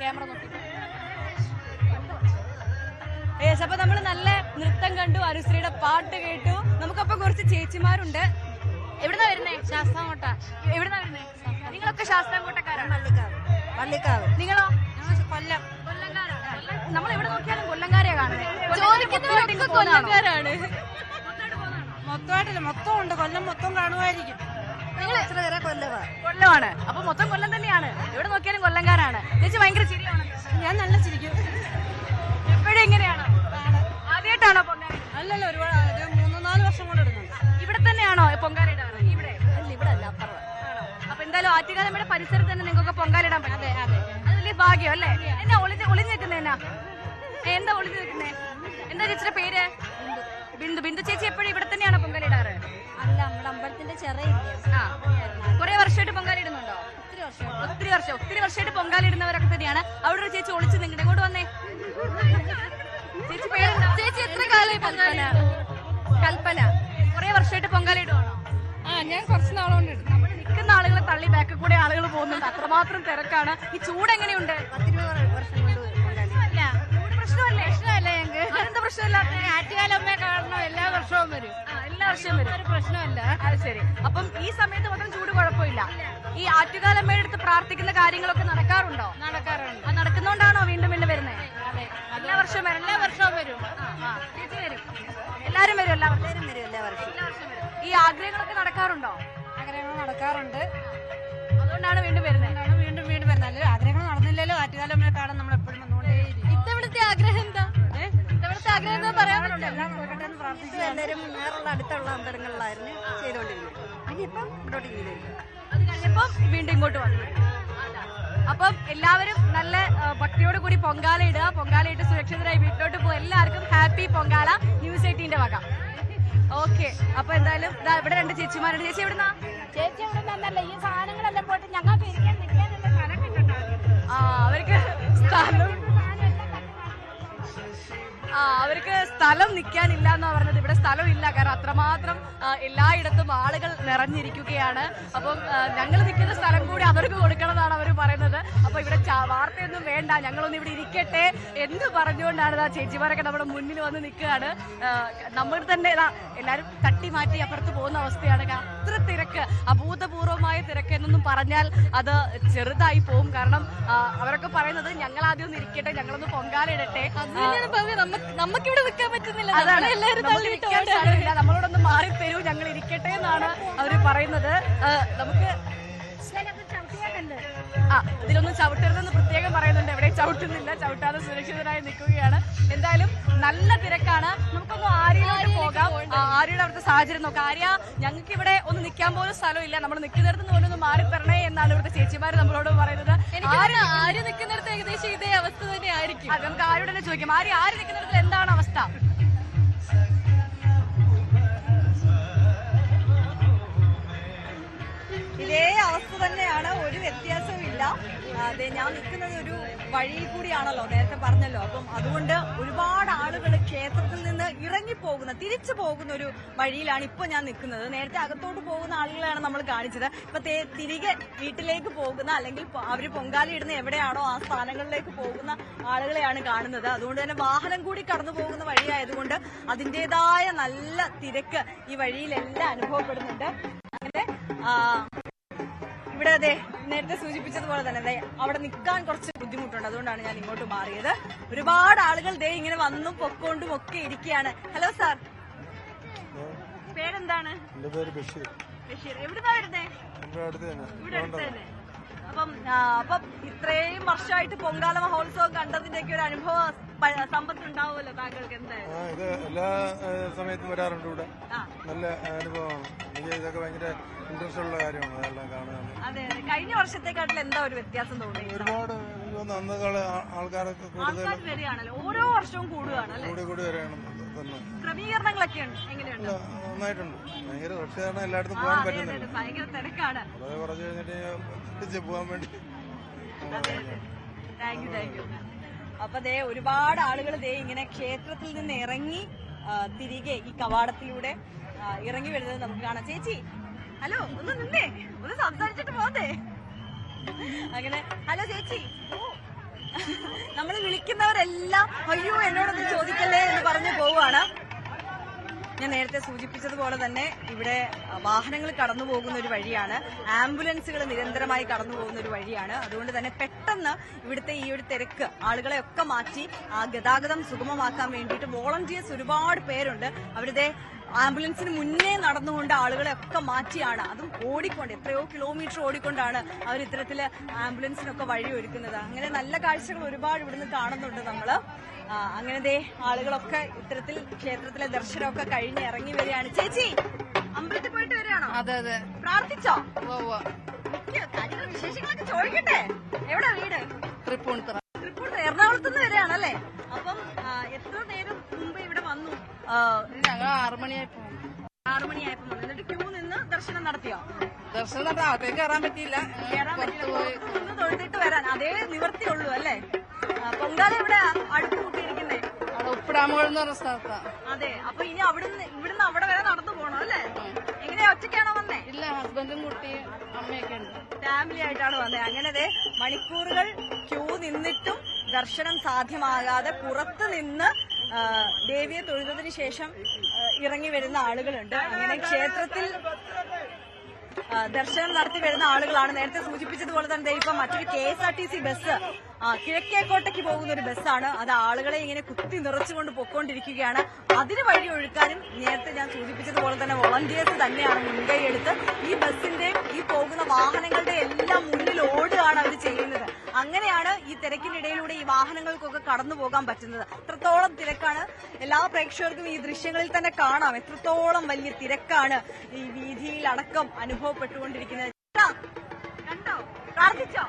Camera നോക്കി yes അപ്പൊ നമ്മൾ നല്ല നൃത്തം കണ്ടു അനുശ്രീയുടെ പാട്ട് കേട്ടു. നമുക്കപ്പം കുറച്ച് ചേച്ചിമാരുണ്ട്. എവിടുന്നാ വരുന്നേ? ശാസ്താംകോട്ട. എവിടുന്നാ വരുന്നേ? നിങ്ങളൊക്കെ ശാസ്താംകോട്ടക്കാരാണ്? പള്ളിക്കാവ്. പള്ളിക്കാവ് നിങ്ങളോ കൊല്ലം. നമ്മൾ എവിടെ നോക്കിയാലും കൊല്ലംകാരെയാ കാണുന്നത് ചോദിക്കുന്നവരൊക്കെ കൊല്ലംകാരാണ്. മൊത്തമായിട്ടില്ല മൊത്തം ഉണ്ട്. കൊല്ലം മൊത്തം കാണുമായിരിക്കും. നിങ്ങൾ എത്ര കൊല്ലവാ? കൊല്ലമാണ്. അപ്പൊ മൊത്തം കൊല്ലം തന്നെയാണ്. എവിടെ നോക്കിയാലും കൊല്ലംകാരാണ്. ചേച്ചി ഭയങ്കര ചിരിയാണ്? ഞാൻ നല്ല ചിരിക്കും. എപ്പോഴും എങ്ങനെയാണ്? ആദ്യമായിട്ടാണോ പൊങ്കാല അല്ലല്ല ഒരുപാട് ഒരു മൂന്ന് നാല് വർഷം കൊണ്ട് ഇടുന്നുണ്ട്. ഇവിടെ തന്നെയാണോ പൊങ്കാല ഇടാറ് ഇവിടെ? അല്ല ഇവിടെ അല്ല അപ്പുറം അപ്പൊ എന്തായാലും ആറ്റുകാലമ്മയുടെ പരിസരത്ത് തന്നെ നിങ്ങൾക്ക് പൊങ്കാലിടാൻ പറ്റും. അതെ അതെ. അത് വലിയ ഭാഗ്യം അല്ലേ? എന്നാ ഒളിഞ്ഞ് ഒളിഞ്ഞു നിൽക്കുന്നേനാ എന്താ ഒളിഞ്ഞു നിൽക്കുന്നേ? എന്താ ചേച്ചിയുടെ പേര്? ബിന്ദു. ബിന്ദു ചേച്ചി എപ്പോഴും ഇവിടെ തന്നെയാണോ പൊങ്കാലിടാറ് അല്ല നമ്മുടെ അമ്പലത്തിന്റെ ചെറിയ കുറെ വർഷമായിട്ട് പൊങ്കാലിടുന്നുണ്ടോ ഒത്തിരി വർഷം ഒത്തിരി വർഷം ഒത്തിരി വർഷമായിട്ട് പൊങ്കാലിടുന്നവരൊക്കെ തന്നെയാണ്. അവിടെ ഒരു ചേച്ചി ഒളിച്ച് നിങ്ങളുടെ കൂടെ വന്നേ. ചേച്ചി പേരെന്താ? ചേച്ചി എത്ര കാലമായി പൊങ്കാല കൽപ്പന. കുറെ വർഷമായിട്ട് പൊങ്കാലിടുവാണോ? ആ ഞാൻ കുറച്ച് നാളുകൊണ്ട് നമ്മൾ നിൽക്കുന്ന ആളുകളെ തള്ളി ബാക്കിൽ കൂടെ ആളുകൾ പോകുന്നുണ്ട്. അത്രമാത്രം തിരക്കാണ്. ഈ ചൂട് എങ്ങനെയുണ്ട്? പ്രശ്നമില്ലാത്ത? ആറ്റുകാലമ്മയെ കാരണം എല്ലാ വർഷവും വരും. എല്ലാ വർഷവും വരും. ഒരു പ്രശ്നമല്ല. അത് ശരി. അപ്പം ഈ സമയത്ത് മാത്രം ചൂട് കുഴപ്പമില്ല. ഈ ആറ്റുകാലമ്മയുടെ അടുത്ത് പ്രാർത്ഥിക്കുന്ന കാര്യങ്ങളൊക്കെ നടക്കാറുണ്ടോ? നടക്കാറുണ്ട്. അത് നടക്കുന്നോണ്ടാണോ വീണ്ടും വീണ്ടും വരുന്നത് എല്ലാ വർഷവും വരും? എല്ലാ വർഷവും വരും. ചേച്ചി വരും. എല്ലാരും വരും എല്ലാ വർഷവും? എല്ലാവരും വരും എല്ലാ വർഷവും. ഈ ആഗ്രഹങ്ങളൊക്കെ നടക്കാറുണ്ടോ? ആഗ്രഹങ്ങൾ നടക്കാറുണ്ട്. അതുകൊണ്ടാണ് വീണ്ടും വരുന്നത് വീണ്ടും വീണ്ടും വരുന്നത് ആഗ്രഹങ്ങൾ നടന്നില്ലല്ലോ. ആറ്റുകാലമ്മയെ കാണാൻ നമ്മൾ എപ്പോഴും വന്നുകൊണ്ടേയിരിക്കും. ഇത്തവണത്തെ ആഗ്രഹം എന്താ? ഇത്തവണത്തെ ആഗ്രഹം എന്താ പറയാൻ പ്രാർത്ഥിച്ചു എല്ലാവരും വേറുള്ള അടുത്തുള്ള അമ്പലങ്ങളിലായിരുന്നു ചെയ്തുകൊണ്ടിരുന്നത് ഇപ്പം ഇവിടോട്ട് ചെയ്തിരിക്കും അത് കഴിഞ്ഞപ്പം വീണ്ടും ഇങ്ങോട്ട് വന്നു. അപ്പം എല്ലാവരും നല്ല ഭക്തിയോട് കൂടി പൊങ്കാല ഇടുക. പൊങ്കാല ഇട്ട് സുരക്ഷിതരായി വീട്ടിലോട്ട് പോകും എല്ലാവർക്കും ഹാപ്പി പൊങ്കാല ന്യൂസ് എയ്റ്റീന്റെ വക. ഓക്കെ. അപ്പൊ എന്തായാലും ഇവിടെ രണ്ട് ചേച്ചിമാരുണ്ട്. ചേച്ചി എവിടുന്നാ? ചേച്ചി ഇവിടെ സ്ഥലം നിൽക്കാനില്ല എന്ന് പറഞ്ഞത്. ഇവിടെ സ്ഥലം ഇല്ല കാരണം അത്രമാത്രം എല്ലായിടത്തും ആളുകൾ നിറഞ്ഞിരിക്കുകയാണ്. അപ്പം ഞങ്ങൾ നിൽക്കുന്ന സ്ഥലം കൂടി അവർക്ക് കൊടുക്കണമെന്നാണ് അവർ പറയുന്നത്. അപ്പൊ ഇവിടെ വാർത്തയൊന്നും വേണ്ട. ഞങ്ങളൊന്നും ഇവിടെ ഇരിക്കട്ടെ. എന്ന് പറഞ്ഞുകൊണ്ടാണ് ആ ചേച്ചിമാരൊക്കെ നമ്മുടെ മുന്നിൽ വന്ന് നിൽക്കുകയാണ്. നമ്മൾ തന്നെ എല്ലാവരും തട്ടി മാറ്റി അപ്പുറത്ത് പോകുന്ന അവസ്ഥയാണ്. അത്ര തിരക്ക്. അഭൂതപൂർവമായ തിരക്ക് എന്നൊന്നും പറഞ്ഞാൽ അത് ചെറുതായി പോകും കാരണം അവരൊക്കെ പറയുന്നത് ഞങ്ങൾ ആദ്യം ഒന്ന് ഇരിക്കട്ടെ. ഞങ്ങളൊന്ന് പൊങ്കാലിടട്ടെ നമുക്കിവിടെ നിൽക്കാൻ പറ്റുന്നില്ല നമ്മളോടൊന്ന് മാറി തരൂ ഞങ്ങൾ ഇരിക്കട്ടെ എന്നാണ് അവർ പറയുന്നത്. നമുക്ക് ആ ഇതിലൊന്നും ചവിട്ടരുതെന്ന് പ്രത്യേകം പറയുന്നുണ്ട്. എവിടെ ചവിട്ടുന്നില്ല. ചവിട്ടാതെ സുരക്ഷിതരായി നിൽക്കുകയാണ്. എന്തായാലും നല്ല തിരക്കാണ്. നമുക്കൊന്ന് ആര്യയിലോട്ട് പോകാം. ആരിയുടെ ആര്യയുടെ അവിടുത്തെ സാഹചര്യം നോക്കാം. ആര്യ ഞങ്ങൾക്ക് ഇവിടെ ഒന്ന് നിൽക്കാൻ പോലും സ്ഥലമില്ല. നമ്മൾ നിൽക്കുന്നിടത്ത് നിന്ന് പോലും ഒന്ന് മാറി തരണേ എന്നാണ് ഇവിടുത്തെ ചേച്ചിമാർ നമ്മളോട് പറയുന്നത്. ആര് നിൽക്കുന്നിടത്ത് ഏകദേശം ഇതേ അവസ്ഥ തന്നെ ആയിരിക്കും നമുക്ക് ആരോട് തന്നെ ചോദിക്കാം. ആര്യ ആര് നിൽക്കുന്നിടത്ത് എന്താണ് അവസ്ഥ? ഇതേ അവസ്ഥ തന്നെയാണ്. ഒരു വ്യത്യാസവും ഇല്ല അതെ ഞാൻ നിൽക്കുന്നത് ഒരു വഴി കൂടിയാണല്ലോ നേരത്തെ പറഞ്ഞല്ലോ. അപ്പം അതുകൊണ്ട് ഒരുപാട് ആളുകൾ ക്ഷേത്രത്തിൽ നിന്ന് ഇറങ്ങിപ്പോകുന്ന തിരിച്ചു പോകുന്ന ഒരു വഴിയിലാണ് ഇപ്പൊ ഞാൻ നിൽക്കുന്നത്. നേരത്തെ അകത്തോട്ട് പോകുന്ന ആളുകളാണ് നമ്മൾ കാണിച്ചത്. ഇപ്പൊ തിരികെ വീട്ടിലേക്ക് പോകുന്ന അല്ലെങ്കിൽ അവർ പൊങ്കാലയിടുന്ന എവിടെയാണോ ആ സ്ഥാനങ്ങളിലേക്ക് പോകുന്ന ആളുകളെയാണ് കാണുന്നത്. അതുകൊണ്ട് തന്നെ വാഹനം കൂടി കടന്നു പോകുന്ന വഴിയായതുകൊണ്ട് അതിന്റെതായ നല്ല തിരക്ക് ഈ വഴിയിലെല്ലാം അനുഭവപ്പെടുന്നുണ്ട്. അങ്ങനെ ഇവിടെ അതെ. നേരത്തെ സൂചിപ്പിച്ചതുപോലെ തന്നെ അവിടെ നിൽക്കാൻ കുറച്ച് ബുദ്ധിമുട്ടുണ്ട്. അതുകൊണ്ടാണ് ഞാൻ ഇങ്ങോട്ട് മാറിയത്. ഒരുപാട് ആളുകൾ ദേ ഇങ്ങനെ വന്നും പൊക്കോണ്ടും ഒക്കെ ഇരിക്കുകയാണ്. ഹലോ സാർ പേരെന്താണ്? ബഷീർ. ബഷീർ. എവിടുന്നാ വരുന്നേ? നമ്മുടെ ഇവിടെ അടുത്ത് തന്നെ. അപ്പം അപ്പം ഇത്രയും വർഷമായിട്ട് പൊങ്കാല മഹോത്സവം കണ്ടതിന്റെയൊക്കെ ഒരു അനുഭവ പ- സമ്പത്ത് ഉണ്ടാവുമല്ലോ താങ്കൾക്ക് എന്തായാലും. ഇത് എല്ലാ സമയത്തും വരാറുണ്ട് ഇവിടെ. നല്ല അനുഭവമാണ്. എനിക്ക് ഇതൊക്കെ ഭയങ്കര ഇൻട്രസ്റ്റ് ഉള്ള കാര്യമാണ് അതെല്ലാം കാണാൻ അതെ അതെ. കഴിഞ്ഞ വർഷത്തെക്കാട്ടിൽ എന്താ ഒരു വ്യത്യാസം തോന്നി? ഒരുപാട് അന്നേക്കാൾ ആൾക്കാരൊക്കെ കൂടുതൽ വരികയാണല്ലോ. ഓരോ വർഷവും കൂടുകയാണ് അല്ലെ? കൂടി കൂടി വരികയാണ് തന്നെ. ക്രമീകരണങ്ങളൊക്കെ എങ്ങനെയുണ്ട്? നന്നായിട്ടുണ്ട്. ഭയങ്കര പക്ഷേ എല്ലായിടത്തും പോകാൻ പറ്റുന്നുണ്ട് ഭയങ്കര തിരക്കാണ്. കുറച്ച് കഴിഞ്ഞിട്ട് പോകാൻ വേണ്ടി താങ്ക് യു താങ്ക് യു. അപ്പൊ ദേ ഒരുപാട് ആളുകൾ ദേ ഇങ്ങനെ ക്ഷേത്രത്തിൽ നിന്ന് ഇറങ്ങി തിരികെ ഈ കവാടത്തിലൂടെ ഇറങ്ങി വരുന്നത് നമുക്ക് കാണാം. ചേച്ചി ഹലോ ഒന്ന് നിന്നേ. ഒന്ന് സംസാരിച്ചിട്ട് പോകത്തേ അങ്ങനെ ഹലോ ചേച്ചി. നമ്മൾ വിളിക്കുന്നവരെല്ലാം അയ്യോ എന്നോടൊന്ന് ചോദിക്കല്ലേ? ഞാൻ നേരത്തെ സൂചിപ്പിച്ചതുപോലെ തന്നെ ഇവിടെ വാഹനങ്ങൾ കടന്നു പോകുന്ന ഒരു വഴിയാണ്. ആംബുലൻസുകൾ നിരന്തരമായി കടന്നു പോകുന്ന ഒരു വഴിയാണ്. അതുകൊണ്ട് തന്നെ പെട്ടെന്ന് ഇവിടുത്തെ ഈ ഒരു തിരക്ക് ആളുകളെ ഒക്കെ മാറ്റി ഗതാഗതം സുഗമമാക്കാൻ വേണ്ടിയിട്ട് വോളണ്ടിയേഴ്സ് ഒരുപാട് പേരുണ്ട്. അവരുടെ ആംബുലൻസിന് മുന്നേ നടന്നുകൊണ്ട് ആളുകളെ ഒക്കെ മാറ്റിയാണ്. അതും ഓടിക്കൊണ്ട് എത്രയോ കിലോമീറ്റർ ഓടിക്കൊണ്ടാണ് അവർ ഇത്തരത്തിൽ ആംബുലൻസിനൊക്കെ വഴി ഒരുക്കുന്നത് അങ്ങനെ നല്ല കാഴ്ചകൾ ഒരുപാട് ഇവിടുന്ന് കാണുന്നുണ്ട് നമ്മൾ അങ്ങനത്തെ ആളുകളൊക്കെ ഇത്തരത്തിൽ ക്ഷേത്രത്തിലെ ദർശനമൊക്കെ കഴിഞ്ഞ് ഇറങ്ങി വരികയാണ്. ചേച്ചി അമ്പലത്തിൽ പോയിട്ട് വരികയാണോ? അതെ അതെ. പ്രാർത്ഥിച്ചോ? വിശേഷങ്ങളൊക്കെ ചോദിക്കട്ടെ. എവിടെ വീട്? തൃപ്പൂണിത്തുറ. തൃപ്പൂണിത്തറ എറണാകുളത്ത് നിന്ന് വരികയാണല്ലേ? അപ്പം എത്ര നേരം മുമ്പ് ഇവിടെ വന്നു? ഞങ്ങൾ ആറു മണിയായി പോകും ആറു മണിയായപ്പോ വന്നു. എന്നിട്ട് ക്യൂ നിന്ന് ദർശനം നടത്തിയോ? ദർശനം നടത്താൻ അകത്തേക്ക് കയറാൻ പറ്റിയില്ല. കേറാൻ പറ്റില്ല ഒന്ന് തൊഴുതിട്ട് വരാൻ. അതേ നിവർത്തിയുള്ളൂ അല്ലേ? പൊങ്കാല ഇവിടെ അടുത്ത് കൂട്ടിയിരിക്കുന്നേ. അവിടെ ഉപ്പിടാമുകൾ എന്ന് പറഞ്ഞ സ്ഥലത്താണ് അതെ. അപ്പൊ ഇനി അവിടുന്ന് ഇവിടുന്ന് അവിടെ വരെ നടന്നു പോകണം അല്ലേ? എങ്ങനെയാ? ഒറ്റയ്ക്കാണോ വന്നേ? ഇല്ല ഹസ്ബൻഡും കുട്ടിയും അമ്മയൊക്കെ ഉണ്ട്. ഫാമിലി ആയിട്ടാണ് വന്നത് അങ്ങനെ മണിക്കൂറുകൾ ക്യൂ നിന്നിട്ടും ദർശനം സാധ്യമാകാതെ പുറത്ത് നിന്ന് ദേവിയെ തൊഴുന്നതിന് ശേഷം ഇറങ്ങി വരുന്ന ആളുകളുണ്ട്. അങ്ങനെ ക്ഷേത്രത്തിൽ ദർശനം നടത്തി വരുന്ന ആളുകളാണ്. നേരത്തെ സൂചിപ്പിച്ചതുപോലെ തന്നെ ദൈവം മറ്റൊരു K S R T C bus കിഴക്കേക്കോട്ടയ്ക്ക് പോകുന്ന ഒരു ബസ്സാണ്. അത് ആളുകളെ ഇങ്ങനെ കുത്തി നിറച്ചുകൊണ്ട് പൊക്കോണ്ടിരിക്കുകയാണ്. അതിന് വഴി ഒഴുക്കാനും നേരത്തെ ഞാൻ സൂചിപ്പിച്ചതുപോലെ തന്നെ വോളണ്ടിയേഴ്സ് തന്നെയാണ് മുൻകൈ എടുത്ത് ഈ ബസ്സിന്റെ ഈ പോകുന്ന വാഹനങ്ങളുടെ എല്ലാം മുന്നിൽ ഓടുകയാണ് അവർ ചെയ്യുന്നത്. അങ്ങനെയാണ് ഈ തിരക്കിനിടയിലൂടെ ഈ വാഹനങ്ങൾക്കൊക്കെ കടന്നു പോകാൻ പറ്റുന്നത്. എത്രത്തോളം തിരക്കാണ് എല്ലാ പ്രേക്ഷകർക്കും ഈ ദൃശ്യങ്ങളിൽ തന്നെ കാണാം. എത്രത്തോളം വലിയ തിരക്കാണ് ഈ വീതിയിലടക്കം അനുഭവപ്പെട്ടുകൊണ്ടിരിക്കുന്നത്. കണ്ടോ? പ്രാർത്ഥിച്ചോ?